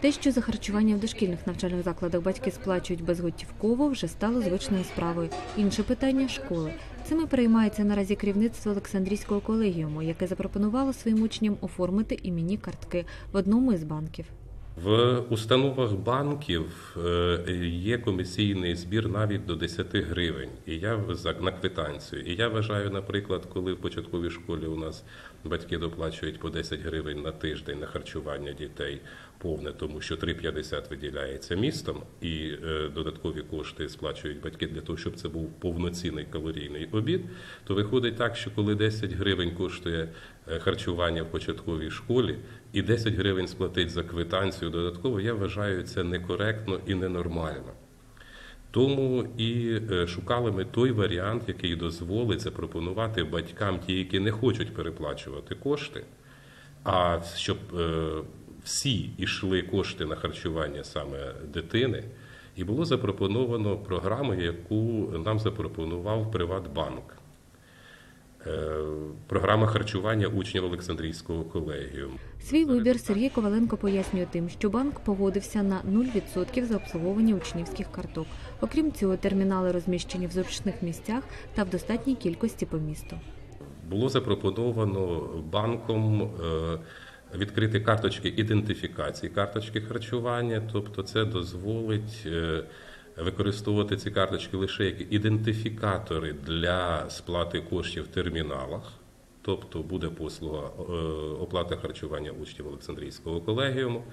Те, що за харчування в дошкільних навчальних закладах батьки сплачують безготівково, вже стало звичною справою. Інше питання школи. Цими переймається наразі керівництво Олександрійського колегіуму, яке запропонувало своїм учням оформити іменні картки в одному із банків. В установах банків е, є комісійний збір навіть до 10 гривень. І я на квитанцію. І я вважаю, наприклад, коли в початковій школі у нас батьки доплачують по 10 гривень на тиждень на харчування дітей повне, тому що 3,50 виділяється містом, і е, додаткові кошти сплачують батьки для того, щоб це був повноцінний калорійний обід. То виходить так, що коли 10 гривень коштує е, харчування в початковій школі, і 10 гривень сплатить за квитанцію додатково, я вважаю це некоректно і ненормально. Тому і е, шукали ми той варіант, який дозволить запропонувати батькам, ті, які не хочуть переплачувати кошти, а щоб всі йшли кошти на харчування саме дитини. І було запропоновано програму, яку нам запропонував Приватбанк. Е, Програма харчування учнів Олександрійського колегіуму. Свій вибір Сергій Коваленко пояснює тим, що банк погодився на 0% за обслуговування учнівських карток. Окрім цього, термінали розміщені в зручних місцях та в достатній кількості по місту. Було запропоновано банком е, відкрити карточки ідентифікації, карточки харчування, тобто це дозволить е, використовувати ці карточки лише як ідентифікатори для сплати коштів в терміналах. Тобто буде послуга е, оплата харчування учнів Олександрійського колегіуму,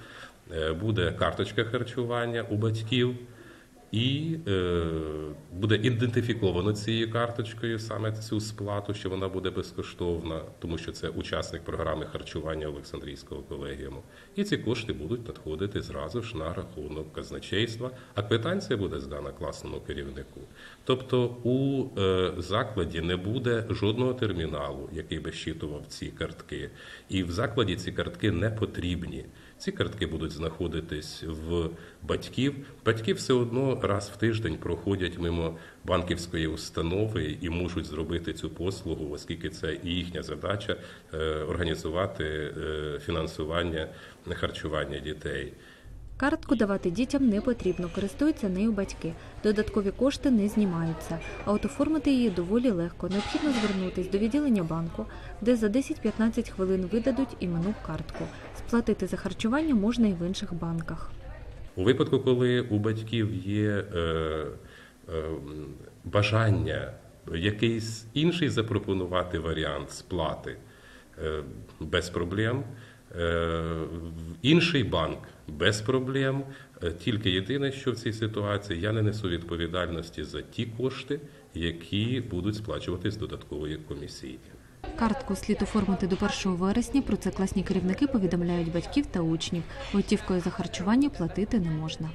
е, буде карточка харчування у батьків, і е, буде ідентифіковано цією карточкою саме цю сплату, що вона буде безкоштовна, тому що це учасник програми харчування Олександрійського колегіуму. І ці кошти будуть надходити зразу ж на рахунок казначейства, а квитанція буде здана класному керівнику. Тобто у е, закладі не буде жодного терміналу, який би щитував ці картки, і в закладі ці картки не потрібні. Ці картки будуть знаходитись в батьків. Батьки все одно раз в тиждень проходять мимо банківської установи і можуть зробити цю послугу, оскільки це і їхня задача е, організувати е, фінансування харчування дітей. Картку давати дітям не потрібно, користуються нею батьки. Додаткові кошти не знімаються. А от оформити її доволі легко. Необхідно звернутись до відділення банку, де за 10-15 хвилин видадуть іменну картку. Сплатити за харчування можна і в інших банках. У випадку, коли у батьків є е, е, бажання якийсь інший запропонувати варіант сплати е, без проблем, е, інший банк без проблем. Е, Тільки єдине, що в цій ситуації я не несу відповідальності за ті кошти, які будуть сплачувати з додаткової комісії. Картку слід оформити до 1 вересня. Про це класні керівники повідомляють батьків та учнів. Готівкою за харчування платити не можна.